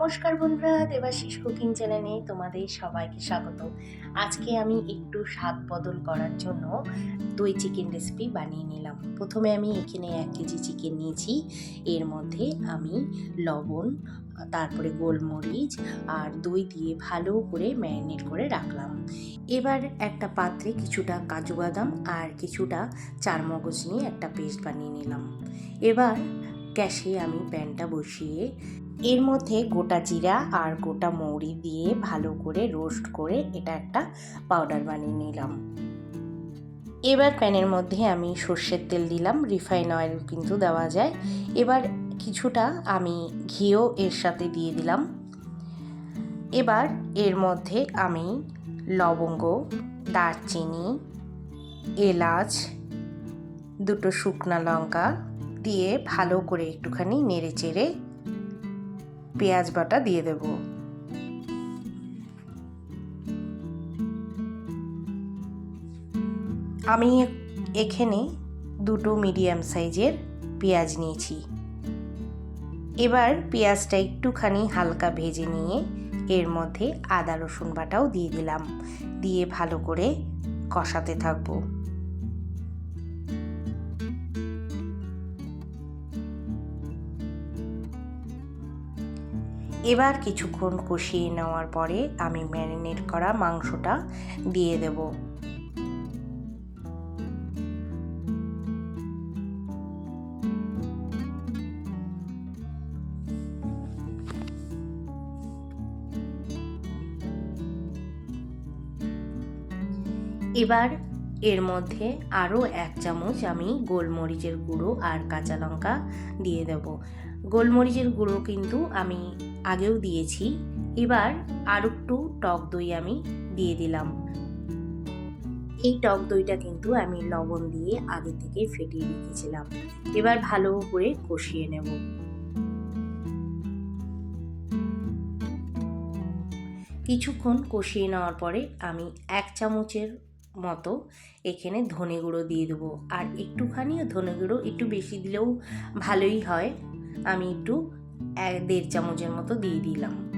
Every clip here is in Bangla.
নমস্কার বন্ধুরা, দেবাশিস কুকিং চ্যানেলে তোমাদের সবাইকে স্বাগত। আজকে আমি একটু স্বাদ বদল করার জন্য দই চিকেন রেসিপি বানিয়ে নিলাম। প্রথমে আমি এখানে এক কেজি চিকেন নিয়েছি। এর মধ্যে আমি লবণ, তারপরে গোলমরিচ আর দই দিয়ে ভালো করে ম্যারিনেট করে রাখলাম। এবার একটা পাত্রে কিছুটা কাজু বাদাম আর কিছুটা চারমগজ নিয়ে একটা পেস্ট বানিয়ে নিলাম। এবার গ্যাসে আমি প্যানটা বসিয়ে এর মধ্যে গোটা জিরা আর গোটা মৌরি দিয়ে ভালো করে রোস্ট করে এটা একটা পাউডার বানিয়ে নিলাম। এবার প্যানের মধ্যে আমি সর্ষের তেল দিলাম, রিফাইন অয়েল কিন্তু দেওয়া যায়। এবার কিছুটা আমি ঘিও এর সাথে দিয়ে দিলাম। এবার এর মধ্যে আমি লবঙ্গ, দারচিনি, এলাচ, দুটো শুকনা লঙ্কা দিয়ে ভালো করে একটুখানি নেড়ে চেড়ে পেঁয়াজ বাটা দিয়ে দেব। আমি এখানে দুটো মিডিয়াম সাইজের পেঁয়াজ নিয়েছি। এবার পেঁয়াজটা একটুখানি হালকা ভেজে নিয়ে এর মধ্যে আদা রসুন বাটাও দিয়ে দিলাম। দিয়ে ভালো করে কষাতে থাকব। এবার কিছুক্ষণ কষিয়ে নেওয়ার পরে আমি ম্যারিনেট করা মাংসটা দিয়ে দেব। এবার এর মধ্যে আরও এক চামচ আমি গোলমরিচের গুঁড়ো আর কাঁচা লঙ্কা দিয়ে দেব। গোলমরিচের গুঁড়ো কিন্তু আমি আগেও দিয়েছি। এবার আর একটু টক দই আমি দিয়ে দিলাম। এই টক দইটা কিন্তু আমি লবণ দিয়ে আগে থেকে ফেটিয়ে রেখেছিলাম। এবার ভালো করে কষিয়ে নেব। কিছুক্ষণ কষিয়ে নেওয়ার পরে আমি এক চামচের মতো এখানে ধনে গুঁড়ো দিয়ে দেবো। আর একটুখানিও ধনে গুঁড়ো একটু বেশি দিলেও ভালোই হয়। আমি একটু এক দেড় চামচের মতো দিয়ে দিলাম।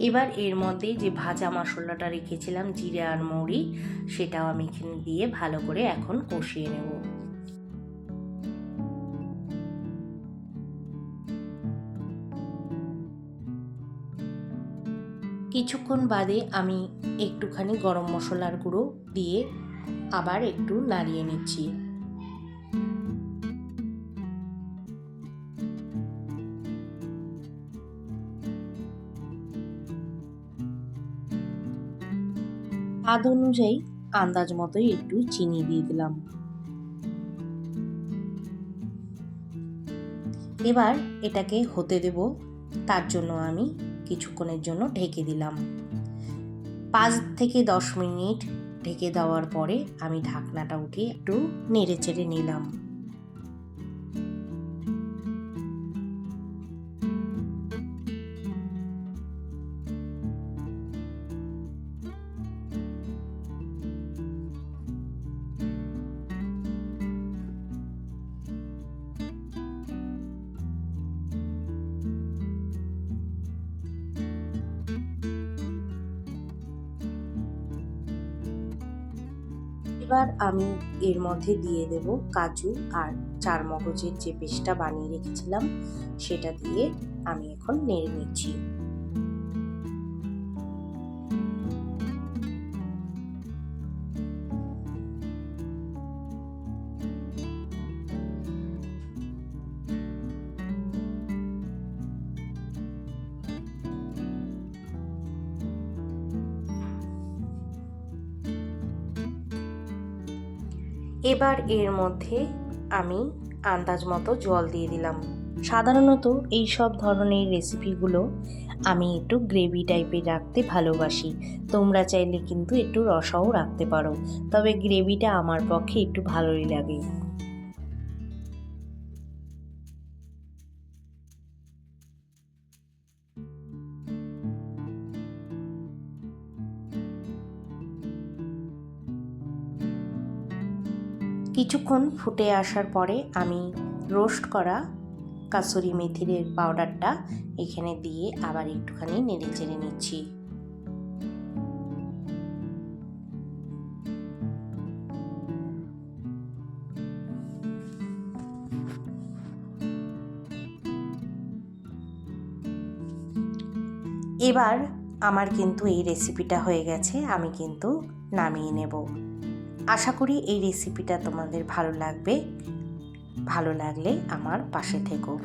এবার এর মধ্যে যে ভাজা মশলাটা রেখেছিলাম, জিরে আর মৌরি, সেটাও আমি এখানে দিয়ে ভালো করে এখন কষিয়ে নেব। কিছুক্ষণ বাদে আমি একটুখানি গরম মশলার গুঁড়ো দিয়ে আবার একটু নাড়িয়ে নিচ্ছি। স্বাদ অনুযায়ী আন্দাজ মতোই একটু চিনি দিয়ে দিলাম। এবার এটাকে হতে দেব, তার জন্য আমি কিছুক্ষণের জন্য ঢেকে দিলাম। পাঁচ থেকে দশ মিনিট ঢেকে দেওয়ার পরে আমি ঢাকনাটা উঠে একটু নেড়ে চেড়ে নিলাম। এবার আমি এর মধ্যে দিয়ে দেব কাজু আর চার মগজের যে পেস্টটা বানিয়ে রেখেছিলাম, সেটা দিয়ে আমি এখন নেড়ে নিচ্ছি। এবার এর মধ্যে আমি আন্দাজ মতো জল দিয়ে দিলাম। সাধারণত এই সব ধরনের রেসিপিগুলো আমি একটু গ্রেভি টাইপের রাখতে ভালোবাসি। তোমরা চাইলে কিন্তু একটু রসাও রাখতে পারো, তবে গ্রেভিটা আমার পক্ষে একটু ভালোই লাগে। কিছুক্ষণ ফুটে আসার পরে আমি রোস্ট করা কাসুরি মেথির পাউডারটা এখানে দিয়ে আবার একটুখানি নেড়ে চেড়ে নিচ্ছি। এবার আমার কিন্তু এই রেসিপিটা হয়ে গেছে, আমি কিন্তু নামিয়ে নেব। আশা করি এই রেসিপিটা তোমাদের ভালো লাগবে। ভালো লাগলে আমার পাশে থেকো।